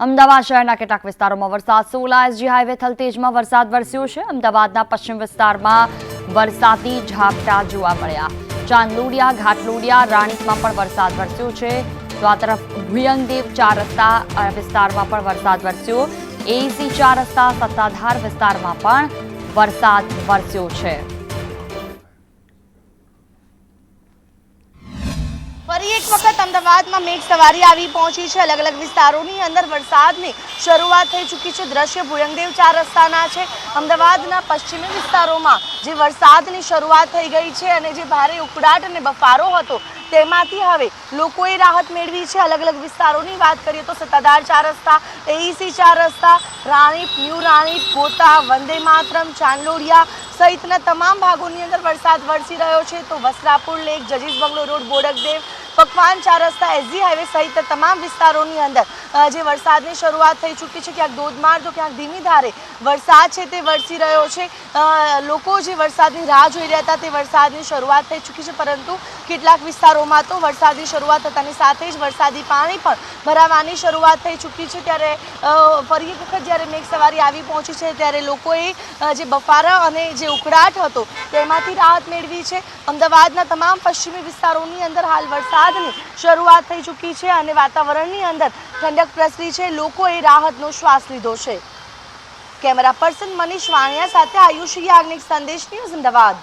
અમદાવાદ શહેરના કેટલાક વિસ્તારોમાં વરસાદ. સોલા એસજી હાઈવે થલતેજમાં વરસાદ વરસ્યો છે. અમદાવાદના પશ્ચિમ વિસ્તારમાં વરસાદી ઝાપટા જોવા મળ્યા. ચાંદલોડિયા, ઘાટલોડિયા, રાણીપમાં પણ વરસાદ વરસ્યો છે. તો આ તરફ ભુયંગદેવ ચાર રસ્તા વિસ્તારમાં પણ વરસાદ વરસ્યો. એસી ચાર રસ્તા સત્તાધાર વિસ્તારમાં પણ વરસાદ વરસ્યો છે. ફરી એક વખત અમદાવાદમાં મેઘ સવારી આવી પહોંચી છે. અલગ અલગ વિસ્તારોની અંદર વરસાદની શરૂઆત થઈ ચૂકી છે. દ્રશ્ય ભુયંગદેવ ચાર રસ્તાના છે. અમદાવાદના પશ્ચિમી વિસ્તારોમાં જે વરસાદની શરૂઆત થઈ ગઈ છે અને જે ભારે ઉકળાટ અને બફારો હતો તેમાંથી હવે લોકોએ રાહત મેળવી છે. અલગ અલગ વિસ્તારોની વાત કરીએ તો સત્તાધાર ચાર રસ્તા એઈસી ચાર રસ્તા, રાણીપ, ન્યૂ રાણીપ, ગોતા, વંદે માતરમ, ચાંદલોડિયા સહિતના તમામ ભાગોની અંદર વરસાદ વરસી રહ્યો છે. તો વસ્ત્રાપુર લેક જજીસ બંગલો રોડ, બોડકદેવ પકવાન ચાર રસ્તા એસજી હાઈવે સહિત તમામ વિસ્તારોની અંદર જે વરસાદની શરૂઆત થઈ ચૂકી છે, ક્યાંક ધોધમાર તો ક્યાંક ધીમી ધારે વરસાદ છે તે વરસી રહ્યો છે. લોકો જે વરસાદની રાહ જોઈ રહ્યા હતા તે વરસાદની શરૂઆત થઈ ચૂકી છે, પરંતુ કેટલાક વિસ્તારોમાં તો વરસાદની શરૂઆત થતાની સાથે જ વરસાદી પાણી પણ ભરાવાની શરૂઆત થઈ ચૂકી છે. ત્યારે ફરી એક વખત જ્યારે મેઘ સવારી આવી પહોંચી છે, ત્યારે લોકોએ જે બફારા અને જે ઉકળાટ હતો તેમાંથી રાહત મેળવી છે. અમદાવાદના તમામ પશ્ચિમી વિસ્તારોની અંદર હાલ વરસાદની શરૂઆત થઈ ચૂકી છે અને વાતાવરણની અંદર ઠંડક પ્રસરી છે. લોકોએ રાહતનો શ્વાસ લીધો છે. કેમેરા પર્સન મનીષ વાણિયા સાથે આયુષ યાજ્ઞિક સંદેશ ન્યૂઝ અમદાવાદ.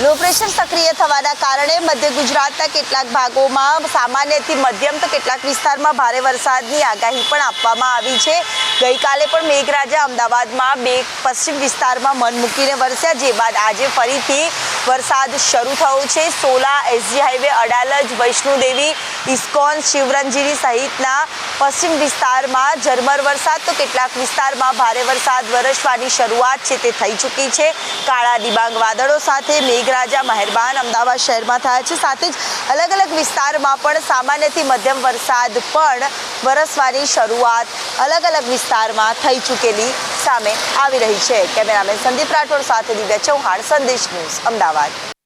લો પ્રેશર સક્રિય થવાના કારણે મધ્ય ગુજરાતના કેટલાક ભાગોમાં, સામાન્યથી મધ્યમ તો કેટલાક વિસ્તારમાં ભારે વરસાદની આગાહી પણ આપવામાં આવી છે. ગઈકાલે પણ મેઘરાજા અમદાવાદમાં બે પશ્ચિમ વિસ્તારમાં મન મૂકીને વરસ્યા, જે બાદ આજે ફરીથી વરસાદ શરૂ થયો છે. Sola SG highway Adalaj Vaishnodevi, ISKCON, Shivranjani સહિતના પશ્ચિમ વિસ્તારમાં ઝરમર વરસાદ. તો કેટલાક વિસ્તારમાં ભારે વરસાદ, વરસવાની શરૂઆત છે તે થઈ ચૂકી છે. કાળા ડિબાંગ વાદળો સાથે મેઘરાજા મહેરબાન અમદાવાદ શહેરમાં થયા છે. સાથે જ અલગ અલગ વિસ્તારમાં પણ સામાન્યથી મધ્યમ વરસાદ પણ વરસવાની શરૂઆત અલગ અલગ વિસ્તારમાં થઈ ચૂકેલી સામે આવી રહી છે. કેમેરામેન સંદીપ રાઠોડ સાથે દિવ્ય ચૌહાણ સંદેશ ન્યૂઝ અમદાવાદ.